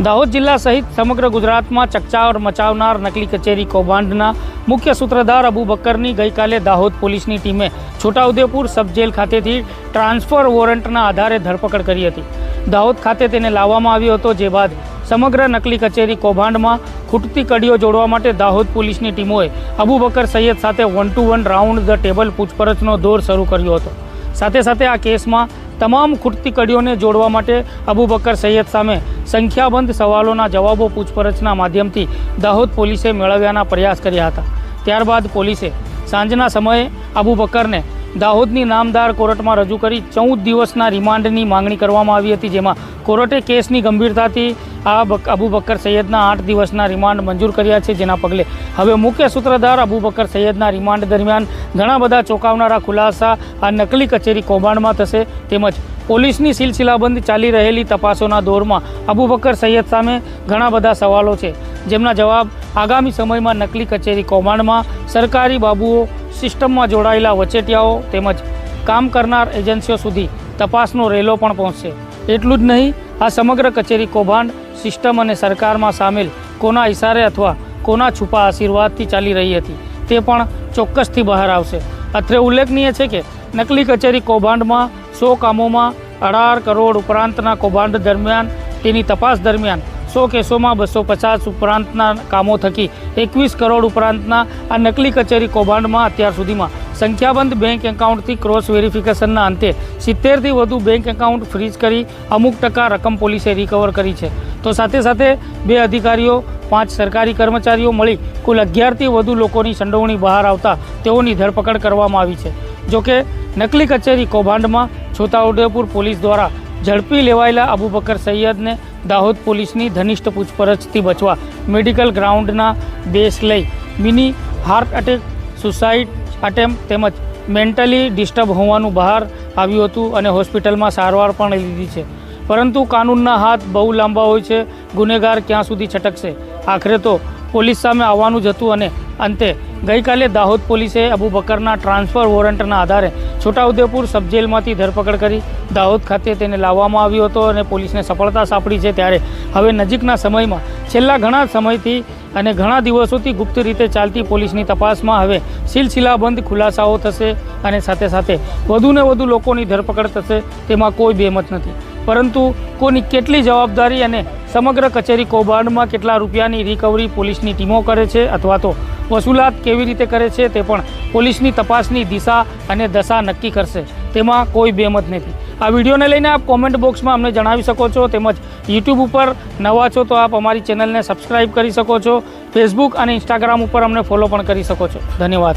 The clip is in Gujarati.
દાહોદ જિલ્લા સહિત સમગ્ર ગુજરાતમાં ચકચાર મચાવનાર નકલી કચેરી કૌભાંડના મુખ્ય સૂત્રધાર અબુ બકરની ગઈકાલે દાહોદ પોલીસની ટીમે છોટાઉદેપુર સબજેલ ખાતેથી ટ્રાન્સફર વોરંટના આધારે ધરપકડ કરી હતી. દાહોદ ખાતે તેને લાવવામાં આવ્યો હતો, જે બાદ સમગ્ર નકલી કચેરી કૌભાંડમાં ખૂટતી કડીઓ જોડવા માટે દાહોદ પોલીસની ટીમોએ અબુ બકર સૈયદ સાથે one to one round the table પૂછપરછનો દોર શરૂ કર્યો હતો. સાથે સાથે આ કેસમાં તમામ ખૂટતી કડીઓને જોડવા માટે અબુ બકર સૈયદ સામે સંખ્યાબંધ સવાલોના જવાબો પૂછપરછના માધ્યમથી દાહોદ પોલીસે મેળવ્યાના પ્રયાસ કર્યા હતા. ત્યારબાદ પોલીસે સાંજના સમયે અબુ બકરને દાહોદની નામદાર કોર્ટમાં રજૂ કરી ચૌદ દિવસના રિમાન્ડની માંગણી કરવામાં આવી હતી, જેમાં કોર્ટે કેસની ગંભીરતાથી આ અબુ બકર સૈયદના આઠ દિવસના રિમાન્ડ મંજૂર કર્યા છે જેના પગલે હવે મુખ્ય સૂત્રધાર અબુ બકર સૈયદના રિમાન્ડ દરમિયાન ઘણા બધા ચોંકાવનારા ખુલાસા આ નકલી કચેરી કૌભાંડમાં થશે તેમજ પોલીસની સિલસિલાબંધ ચાલી રહેલી તપાસોના દોરમાં અબુ બકર સૈયદ સામે ઘણા બધા સવાલો છે. જેમના જવાબ આગામી સમયમાં નકલી કચેરી કૌભાંડમાં સરકારી બાબુઓ સિસ્ટમમાં જોડાયેલા વચેટિયાઓ તેમજ કામ કરનાર એજન્સીઓ સુધી તપાસનો રેલો પણ પહોંચશે. એટલું જ નહીં, આ સમગ્ર કચેરી કૌભાંડ સિસ્ટમ અને સરકારમાં સામેલ કોના ઇશારે અથવા કોના છુપા આશીર્વાદથી ચાલી રહી હતી તે પણ ચોક્કસથી બહાર આવશે. અત્રે ઉલ્લેખનીય છે કે નકલી કચેરી કૌભાંડમાં સો કામોમાં અઢાર કરોડ ઉપરાંતના કૌભાંડ દરમિયાન તેની તપાસ દરમિયાન સો કેસોમાં બસો પચાસ ઉપરાંતના કામો થકી એકવીસ કરોડ ઉપરાંતના આ નકલી કચેરી કૌભાંડમાં અત્યાર સુધીમાં સંખ્યાબંધ બેંક એકાઉન્ટથી ક્રોસ વેરિફિકેશનના અંતે સિત્તેરથી વધુ બેંક એકાઉન્ટ ફ્રીઝ કરી અમુક ટકા રકમ પોલીસે રિકવર કરી છે. તો સાથે સાથે બે અધિકારીઓ, પાંચ સરકારી કર્મચારીઓ મળી કુલ અગિયારથી વધુ લોકોની સંડોવણી બહાર આવતા તેઓની ધરપકડ કરવામાં આવી છે. જોકે નકલી કચેરી કૌભાંડમાં છોટાઉદેપુર પોલીસ દ્વારા ઝડપી લેવાયેલા અબુબકર સૈયદને દાહોદ પોલીસની ધનિષ્ઠ પૂછપરછથી બચવા મેડિકલ ગ્રાઉન્ડના બેસ લઈ mini heart attack suicide attempt તેમજ મેન્ટલી ડિસ્ટર્બ હોવાનું બહાર આવ્યું હતું અને હોસ્પિટલમાં સારવાર પણ લીધી છે. પરંતુ કાનૂનના હાથ બહુ લાંબા હોય છે. ગુનેગાર ક્યાં સુધી છટકશે? આખરે તો પોલીસ સામે આવવાનું જ હતું અને અંતે ગઈકાલે દાહોદ પોલીસે અબુ બકરના ટ્રાન્સફર વોરંટના આધારે છોટાઉદેપુર સબજેલમાંથી ધરપકડ કરી દાહોદ ખાતે તેને લાવવામાં આવ્યો હતો અને પોલીસને સફળતા સાંપડી છે ત્યારે હવે નજીકના સમયમાં છેલ્લા ઘણા સમયથી અને ઘણા દિવસોથી ગુપ્ત રીતે ચાલતી પોલીસની તપાસમાં હવે સિલસિલાબંધ ખુલાસાઓ થશે અને સાથે સાથે વધુને વધુ લોકોની ધરપકડ થશે તેમાં કોઈ બેમત નથી. પરંતુ કોની કેટલી જવાબદારી અને સમગ્ર કચેરી કૌભાંડમાં કેટલા રૂપિયાની રિકવરી પોલીસની ટીમો કરે છે અથવા તો વસૂલાત કેવી રીતે કરે છે તે પણ પોલીસની તપાસની દિશા અને દશા નક્કી કરશે. તેમાં કોઈ બેમત નથી. આ વિડીયોને લઈને આપ કોમેન્ટ બોક્સમાં અમને જણાવી શકો છો તેમજ યુટ્યુબ ઉપર નવા છો તો આપ અમારી ચેનલને સબસ્ક્રાઈબ કરી શકો છો. ફેસબુક અને ઇન્સ્ટાગ્રામ ઉપર અમને ફોલો પણ કરી શકો છો. ધન્યવાદ.